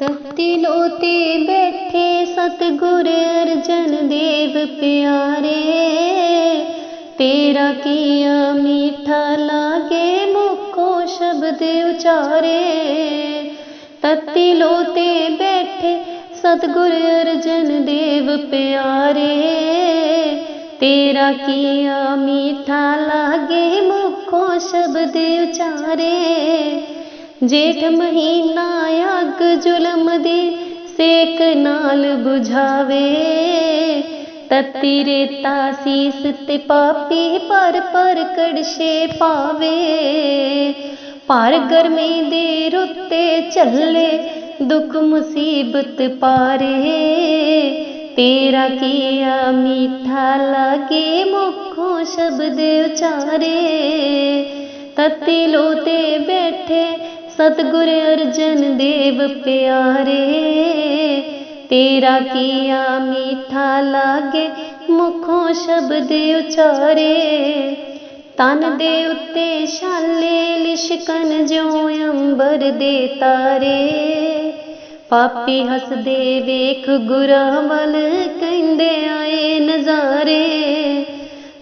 ਤਤੀ ਲੋਤੇ ਬੈਠੇ ਸਤਿਗੁਰ ਅਰਜਨ ਦੇਵ ਪਿਆਰੇ। ਤੇਰਾ ਕੀਆ ਮੀਠਾ ਲਾਗੇ ਮੁਖੋ ਸ਼ਬਦ ਉਚਾਰੇ। ਤਤੀ ਲੋਤੇ ਬੈਠੇ ਸਤਿਗੁਰ ਅਰਜਨ ਦੇਵ ਪਿਆਰੇ। ਤੇਰਾ ਕੀਆ ਮੀਠਾ ਲਾਗੇ ਮੁਖੋ ਸ਼ਬਦ ਉਚਾਰੇ। ਜੇਠ ਮਹੀਨਾ ਅੱਗ ਜ਼ੁਲਮ ਦੀ ਸੇਕ ਨਾਲ 부ਝਾਵੇ ਤਤੀ ਰੇਤਾ ਸੀਸ ਤੇ ਪਾਪੀ ਪਰ ਪਰ ਕੜਛੇ ਪਾਵੇ। ਭਰ ਗਰਮੀ ਦੇ ਰੁੱਤੇ ਚੱਲੇ ਦੁੱਖ ਮੁਸੀਬਤ ਪਾਰੇ। ਤੇਰਾ ਕੀਆ ਮੀਠਾ ਲਾਗੇ ਮੁਖੋਂ ਸ਼ਬਦ ਉਚਾਰੇ। ਤਤੀ ਲੋਤੇ ਬੈਠੇ ਸਤਿਗੁਰ ਅਰਜਨ ਦੇਵ ਪਿਆਰੇ, ਤੇਰਾ ਕੀਆ ਮੀਠਾ ਲਾਗੇ ਮੁਖੋਂ ਸ਼ਬਦ ਉਚਾਰੇ। ਤਨ ਦੇ ਉੱਤੇ ਛਾਲੇ ਲਿਸ਼ਕਨ ਜਿਉ ਅੰਬਰ ਦੇ ਤਾਰੇ। ਪਾਪੀ ਹੱਸਦੇ ਵੇਖ ਗੁਰਾਂ ਵੱਲ ਕਹਿੰਦੇ ਆਏ ਨਜ਼ਾਰੇ।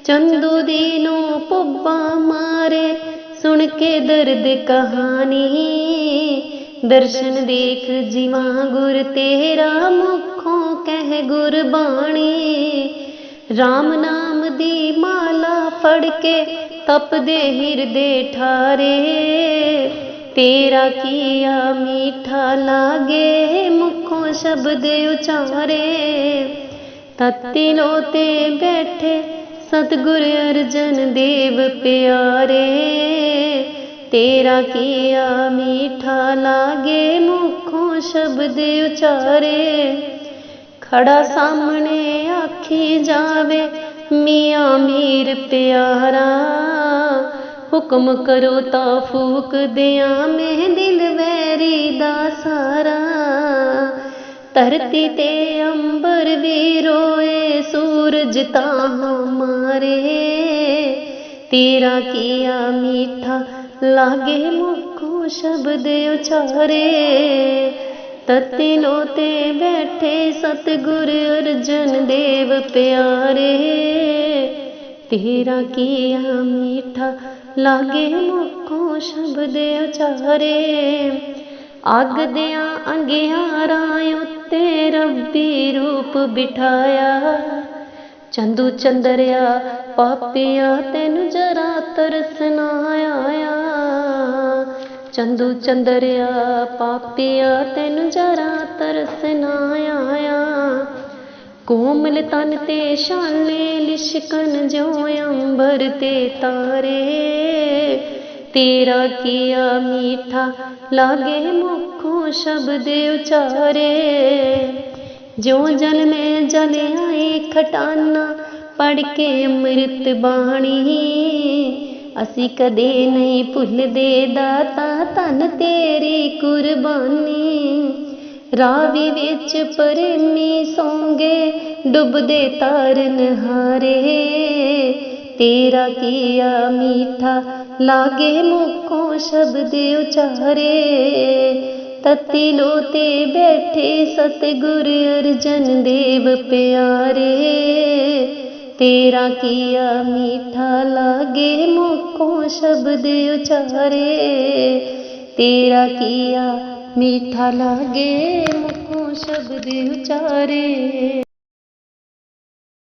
ਚੰਦੂ ਦੀ ਨੂੰ ਪੁੱਬਾ ਮਾਰੇ ਸੁਣ ਕੇ ਦਰਦ ਕਹਾਣੀ। ਦਰਸ਼ਨ ਦੇਖ ਜੀਵਾ ਗੁਰ ਤੇਰਾ ਮੁਖੋਂ ਕਹਿ ਗੁਰਬਾਣੀ। RAM ਨਾਮ ਦੀ ਮਾਲਾ ਫੜ ਕੇ ਤਪਦੇ ਹਿਰਦੇ ਠਾਰੇ। ਤੇਰਾ ਕੀਆ ਮੀਠਾ ਲਾਗੇ ਮੁਖੋਂ ਸ਼ਬਦ ਉਚਾਰੇ। ਤਤੀ ਲੋਤੇ ਬੈਠੇ ਸਤਿਗੁਰ ਅਰਜਨ ਦੇਵ ਪਿਆਰੇ। ਤੇਰਾ ਕੀਆ ਮੀਠਾ ਲਾਗੇ ਮੁਖੋਂ ਸ਼ਬਦ ਉਚਾਰੇ। ਖੜਾ ਸਾਹਮਣੇ ਆਖੀ ਜਾਵੇ, ਮੀਆਂ ਮੀਰ ਪਿਆਰਾ। ਹੁਕਮ ਕਰੋ ਤਾਂ ਫੂਕ ਦਿਆਂ ਮੈਂ ਦਿਲ ਵੈਰੀ ਦਾ ਸਾਰਾ। ਧਰਤੀ ਤੇ ਅੰਬਰ ਵੀ ਰੋਏ, ਸੂਰਜ ਤਾਂ ਮਾਰੇ। ਤੇਰਾ ਕੀਆ ਮੀਠਾ ਲਾਗੇ ਮੁਖੋਂ ਸ਼ਬਦ ਉਚਾਰੇ ਤਤੀ ਤੇ ਬੈਠੇ ਸਤਿਗੁਰ ਅਰਜਨ ਦੇਵ ਪਿਆਰੇ। ਤੇਰਾ ਕੀਆ ਮੀਠਾ ਲਾਗੇ ਮੁਖੋਂ ਸ਼ਬਦ ਉਚਾਰੇ, ਅੱਗ ਦਿਆਂ ਅੰਗਿਆਰਾਂ ਉੱਤੇ ਰੱਬੀ ਰੂਪ ਬਿਠਾਇਆ। ਚੰਦੂ ਚੰਦਰਿਆ ਪਾਪਿਆ ਤੈਨੂੰ ਜਰਾ ਤਰਸ ਨਾ ਆਇਆ ਚੰਦੂ ਚੰਦਰਿਆ ਪਾਪਿਆ ਤੈਨੂੰ ਜਰਾ ਤਰਸ ਨਾ ਆਇਆ। ਕੋਮਲ ਤਨ ਤੇ ਛਾਲੇ ਲਿਸ਼ਕਨ ਜਿਉ ਅੰਬਰ ਤੇ ਤਾਰੇ। ਤੇਰਾ ਕੀਆ ਮੀਠਾ ਲਾਗੇ ਮੁਖੋਂ ਸ਼ਬਦ ਉਚਾਰੇ। ਜੋ ਜਲ ਮੈਂ ਜਲ ਆਏ ਖਟਾਨਾ ਪੜ ਕੇ ਅੰਮ੍ਰਿਤ ਬਾਣੀ। ਅਸੀਂ ਕਦੇ ਨਹੀਂ ਭੁੱਲਦੇ ਦਾਤਾ, ਧੰਨ ਤੇਰੀ ਕੁਰਬਾਨੀ। ਰਾਵੀ ਵਿੱਚ ਪਰਮੀ ਸੌਂਗੇ, ਡੁੱਬਦੇ ਤਾਰਨ ਹਾਰੇ ਤੇਰਾ ਕੀਆ ਮੀਠਾ ਲਾਗੇ ਮੁਖੋਂ ਸ਼ਬਦ ਉਚਾਰੇ। ਤਤੀ ਲੋਤੇ ਬੈਠੇ ਸਤਿਗੁਰ ਅਰਜਨ ਦੇਵ ਪਿਆਰੇ। ਤੇਰਾ ਕੀਆ ਮੀਠਾ ਲਾਗੇ ਮੁਖੋਂ ਸ਼ਬਦ ਉਚਾਰੇ। ਤੇਰਾ ਕੀਆ ਮੀਠਾ ਲਾਗੇ ਮੁਖੋਂ ਸ਼ਬਦ ਉਚਾਰੇ।